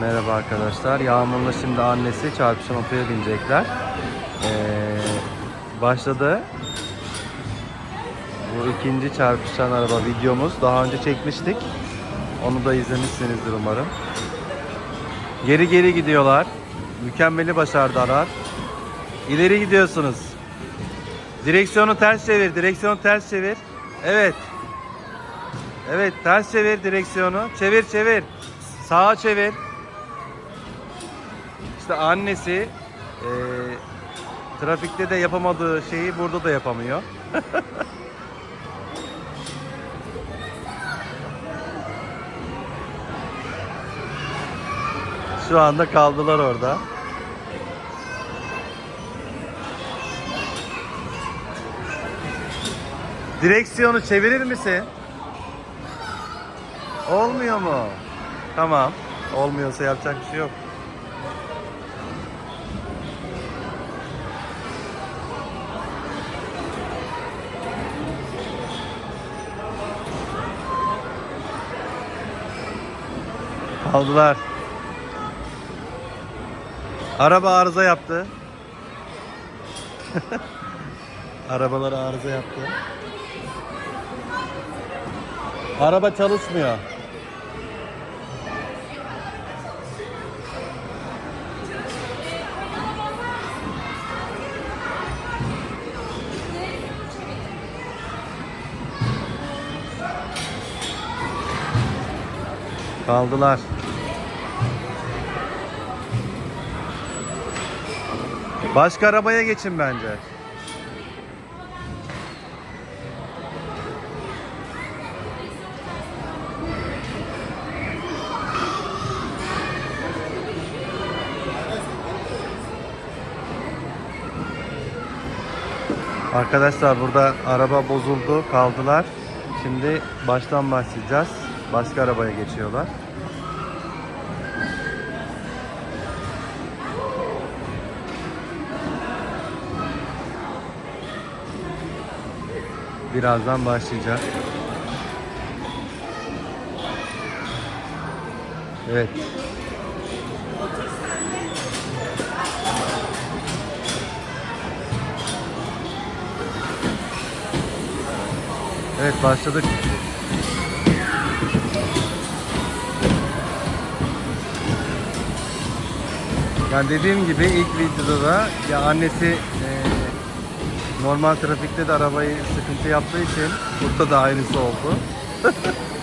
Merhaba arkadaşlar. Yağmur'la şimdi annesi çarpışan otoya binecekler. Ee, başladı. Bu ikinci çarpışan araba videomuz. Daha önce çekmiştik. Onu da izlemişsinizdir umarım. Geri geri gidiyorlar. Mükemmeli başardılar. İleri gidiyorsunuz. Direksiyonu ters çevir. Direksiyonu ters çevir. Evet. Evet ters çevir direksiyonu. Çevir çevir. Sağa çevir. İşte annesi eee, trafikte de yapamadığı şeyi burada da yapamıyor. Şu anda kaldılar orada. Direksiyonu çevirir misin? Olmuyor mu? Tamam. Olmuyorsa yapacak bir şey yok. Kaldılar. Araba arıza yaptı. Arabalar arıza yaptı. Araba çalışmıyor. Kaldılar. Başka arabaya geçin bence. Arkadaşlar burada araba bozuldu, kaldılar. Şimdi baştan başlayacağız. Başka arabaya geçiyorlar. Birazdan başlayacak. Evet. Evet başladık. Yani dediğim gibi ilk videoda da ya annesi normal trafikte de arabayı sıkıntı yaptığı için burada da aynısı oldu.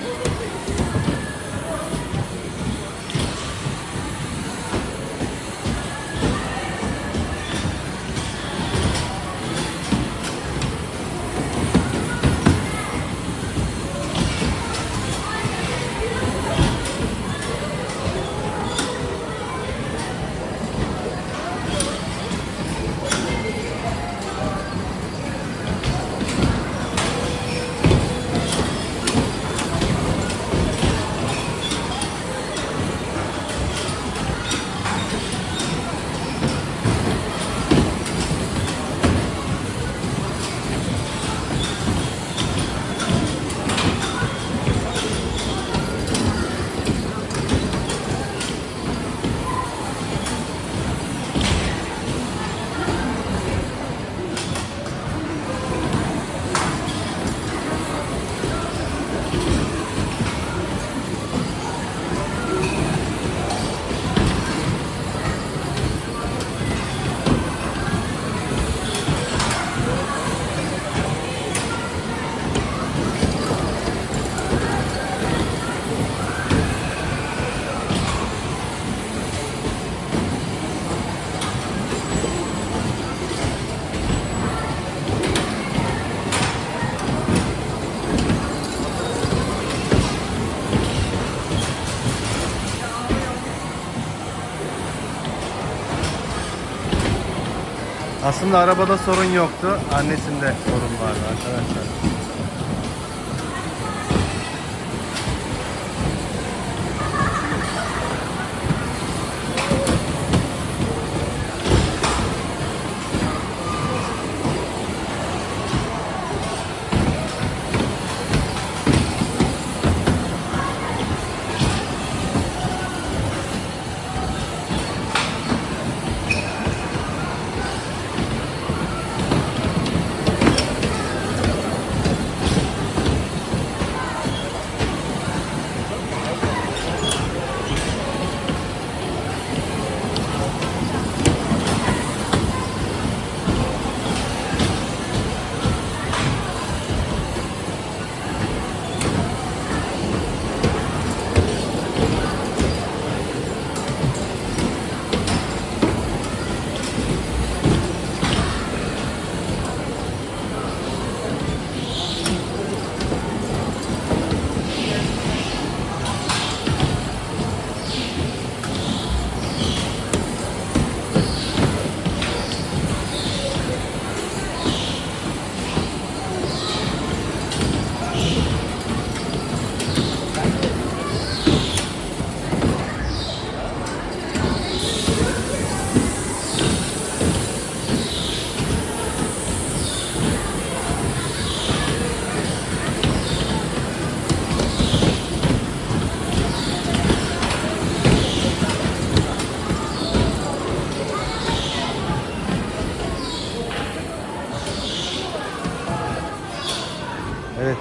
Aslında arabada sorun yoktu. Annesinde sorun vardı arkadaşlar.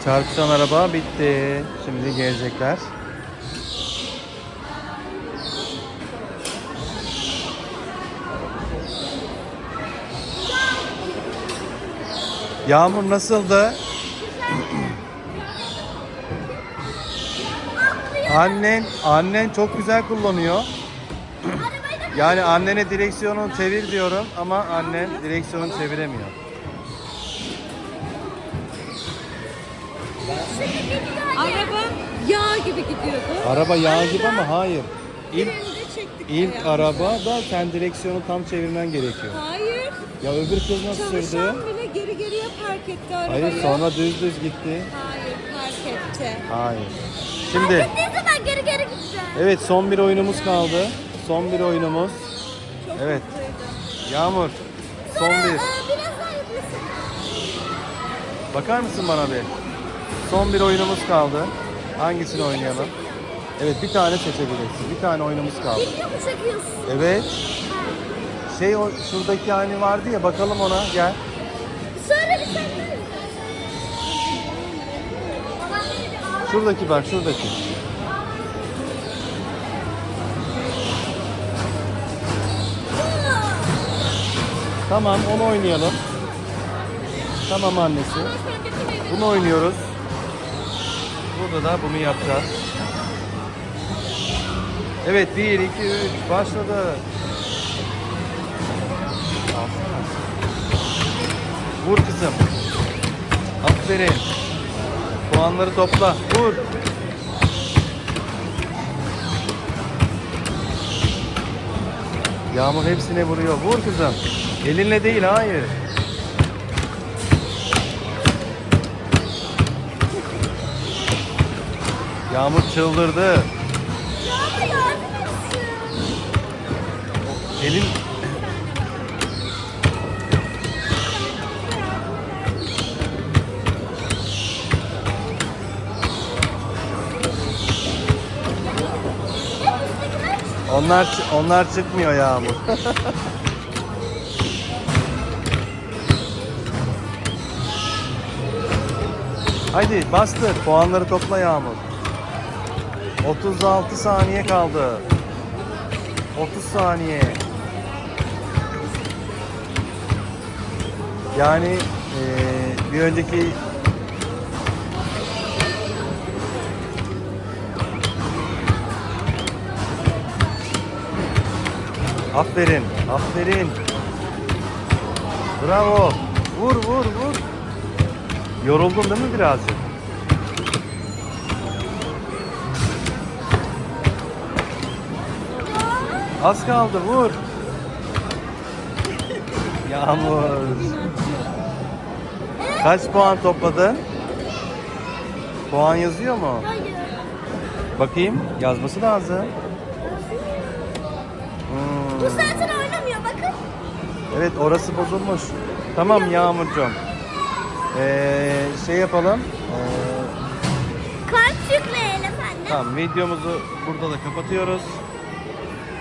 Çarpışan araba bitti. Şimdi gelecekler. Yağmur nasıldı? Annen, annen çok güzel kullanıyor. Yani annene direksiyonu çevir diyorum ama annen direksiyonu çeviremiyor. Araba yağ gibi gidiyordu. Araba yağ gibi ama hayır. İlk ilk araba da sen direksiyonu tam çevirmen gerekiyor. Hayır. Ya öbür kız nasıl sürdü? Çalışan bile geri geriye park etti arabayı. Hayır sonra düz düz gitti. Hayır park etti. Hayır. Şimdi Ne zaman geri geri gideceğim? evet son bir oyunumuz kaldı. Son bir oyunumuz. Çok Evet. mutluydu. Yağmur. Son bir. e, biraz daha yapıyorsun. Bakar mısın bana bir? Son bir oyunumuz kaldı. Hangisini oynayalım? Evet bir tane seçebilirsin. Bir tane oyunumuz kaldı. Video mu çekiyorsun? Evet. Şey o şuradaki hani vardı ya bakalım ona gel. Sonra bir sen de. Babam beni bir ağlar. Şuradaki bak şuradaki. Tamam onu oynayalım. Tamam annesi. Bunu oynuyoruz. Burada da bunu yapacağız. Evet 1 2 3 başladı. Vur kızım. Aferin. Puanları topla. Vur. Yağmur hepsine vuruyor. Vur kızım. Elinle değil hayır. Yağmur çıldırdı. Ya da yardım etsin. Elin onlar onlar çıkmıyor Yağmur. Haydi bastır. Puanları topla Yağmur. 36 saniye kaldı. 30 saniye. Yani eee, bir önceki Aferin, aferin. Bravo. Vur, vur, vur. Yoruldun değil mi birazcık? Az kaldı, vur. Yağmur. Kaç puan topladın? Puan yazıyor mu? Hayır. Bakayım, yazması lazım. Bu Hmm. zaten oynamıyor bakın. Evet orası bozulmuş. Tamam Yağmurcuğum. Ee, şey yapalım. Ee, Kalp yükleyelim anne. tamam videomuzu burada da kapatıyoruz.